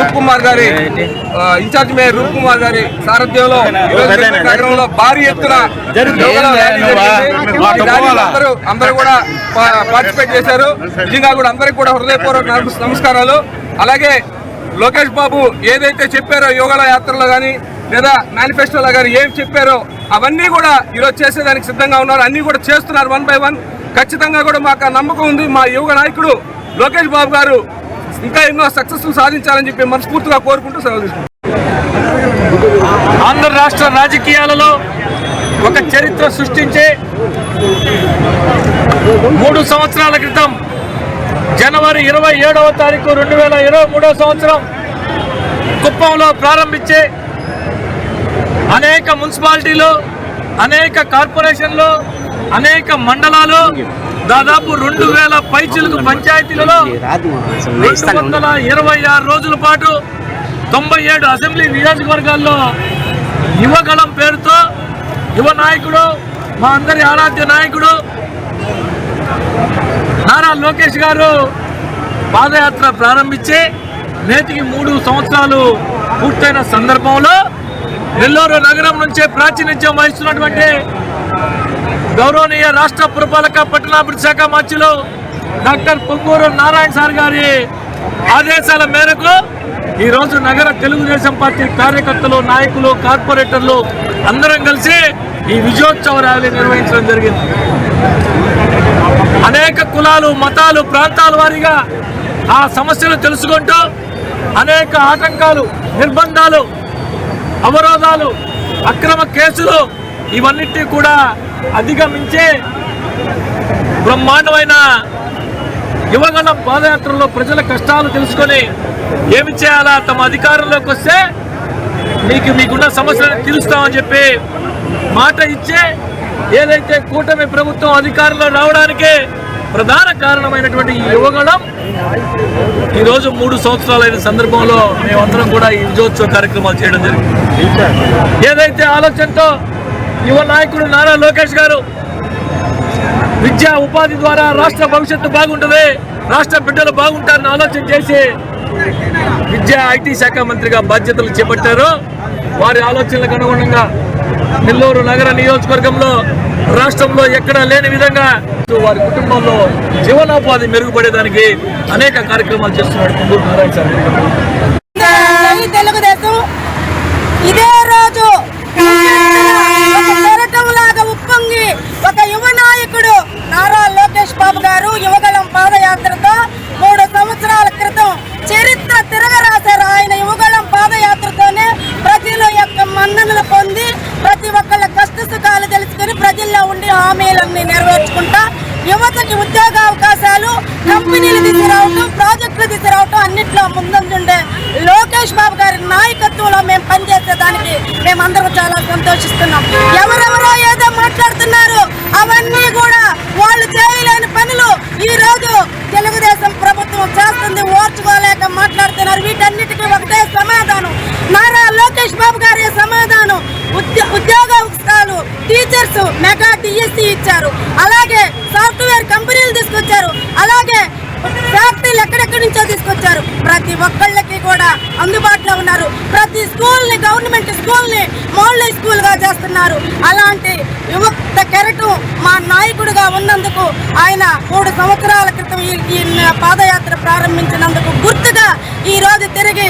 రూప్ కుమార్ గారి incharge mayor రూప్ కుమార్ గారి సారథ్యంలో నగరంలో భారీ ఎత్తున అందరూ కూడా పార్టిసిపేట్ చేశారు. నిజంగా కూడా అందరికీ కూడా హృదయపూర్వక నమస్- నమస్కారాలు. అలాగే లోకేష్ బాబు ఏదైతే చెప్పారో యోగాల యాత్రలో కానీ లేదా మేనిఫెస్టోలో కానీ ఏం చెప్పారో అవన్నీ కూడా ఈరోజు చేసేదానికి సిద్ధంగా ఉన్నారు. అన్ని కూడా చేస్తున్నారు వన్ బై వన్. ఖచ్చితంగా కూడా మాకు నమ్మకం ఉంది. మా యువ నాయకుడు లోకేష్ బాబు గారు ఇంకా ఎన్నో సక్సెస్ఫుల్ సాధించాలని చెప్పి మనస్ఫూర్తిగా కోరుకుంటూ సెలవు తీసుకుంటాం ఆంధ్ర రాష్ట్ర రాజకీయాలలో ఒక చరిత్ర సృష్టించే మూడు సంవత్సరాల క్రితం జనవరి ఇరవై ఏడవ తారీఖు రెండు వేల ఇరవై మూడవ సంవత్సరం కుప్పంలో ప్రారంభించే అనేక మున్సిపాలిటీలు అనేక కార్పొరేషన్లు అనేక మండలాలు దాదాపు రెండు వేల పైచులకు పంచాయతీలలో రెండు వందల ఇరవై ఆరు రోజుల పాటు తొంభై ఏడు అసెంబ్లీ నియోజకవర్గాల్లో యువగళం పేరుతో యువ నాయకుడు మా అందరి ఆరాధ్య నాయకుడు నారా లోకేష్ గారు పాదయాత్ర ప్రారంభించి నేటికి మూడు సంవత్సరాలు పూర్తయిన సందర్భంలో నెల్లూరు నగరం నుంచే ప్రాతినిధ్యం వహిస్తున్నటువంటి గౌరవనీయ రాష్ట్ర పురపాలక పట్టణాభివృద్ధి శాఖ మంత్రులు డాక్టర్ పొంగూరు నారాయణ సార్ గారి ఆదేశాల మేరకు ఈరోజు నగర తెలుగుదేశం పార్టీ కార్యకర్తలు నాయకులు కార్పొరేటర్లు అందరం కలిసి ఈ విజయోత్సవ ర్యాలీ నిర్వహించడం జరిగింది. అనేక కులాలు మతాలు ప్రాంతాల వారీగా ఆ సమస్యలు తెలుసుకుంటూ అనేక ఆటంకాలు నిర్బంధాలు అవరోధాలు అక్రమ కేసులు ఇవన్నిటి కూడా అధిగమించే బ్రహ్మాండమైన యువగణం పాదయాత్రలో ప్రజల కష్టాలు తెలుసుకొని ఏమి చేయాలా? తమ అధికారంలోకి వస్తే మీకు మీకున్న సమస్యలను తీరుస్తామని చెప్పి మాట ఇచ్చే ఏదైతే కూటమి ప్రభుత్వం అధికారంలో రావడానికి ప్రధాన కారణమైనటువంటి ఈ యువగణం ఈరోజు మూడు సంవత్సరాలైన సందర్భంలో మేమందరం కూడా ఈ విజయోత్సవ కార్యక్రమాలు చేయడం జరిగింది. ఏదైతే ఆలోచనతో యువ నాయకుడు నారా లోకేష్ గారు. విద్యా ఉపాధి ద్వారా రాష్ట్ర భవిష్యత్తు బాగుంటుంది. రాష్ట్ర బిడ్డలు బాగుంటారని ఆలోచన చేసి విద్యా ఐటీ శాఖ మంత్రిగా బాధ్యతలు చేపట్టారు. వారి ఆలోచనలకు అనుగుణంగా నెల్లూరు నగర నియోజకవర్గంలో రాష్ట్రంలో ఎక్కడా లేని విధంగా వారి కుటుంబంలో జీవనోపాధి మెరుగుపడేదానికి అనేక కార్యక్రమాలు చేస్తున్నాడు కుందూరు నారాయణ సార్ జై తెలుగుదేశం ఇదే రోజు ఒక కెరటం లాగా ఉప్పొంగి ఒక యువ నాయకుడు నారా లోకేష్ బాబు గారు యువగళం పాదయాత్రతో మూడు సంవత్సరాల క్రితం చరిత్ర తిరగరాశారు ఆయన యువగళం పాదయాత్రతోనే ప్రజల యొక్క మన్ననలు పొంది ప్రతి ఒక్కళ్ళ కష్ట సుఖాలు తెలుసుకుని ప్రజల్లో ఉండి హామీలన్నీ నెరవేర్చుకుంటా యువతకి ఉద్యోగ అవకాశాలు కంపెనీలు తీసుకురావటం ప్రాజెక్టులు తీసుకురావటం అన్నిట్లో ముందుండే లోకేష్ బాబు గారి నాయకత్వంలో మేము పనిచేసేదానికి మేమందరం చాలా సంతోషిస్తున్నాం. తీసుకొచ్చారు. అలాగే సాఫ్ట్వేర్ కంపెనీలు తీసుకొచ్చారు. అలాగే ఫ్యాక్టరీలు ఎక్కడెక్కడి నుంచో తీసుకొచ్చారు. ప్రతి ఒక్కళ్ళకి కూడా అందుబాటులో ఉన్నారు. ప్రతి స్కూల్ని గవర్నమెంట్ స్కూల్ని స్కూల్గా స్కూల్గా చేస్తున్నారు. అలాంటి యువత కెరటం మా నాయకుడిగా ఉన్నందుకు ఆయన మూడు సంవత్సరాల క్రితం ఈ ఈ పాదయాత్ర ప్రారంభించినందుకు గుర్తుగా ఈ రోజు తిరిగి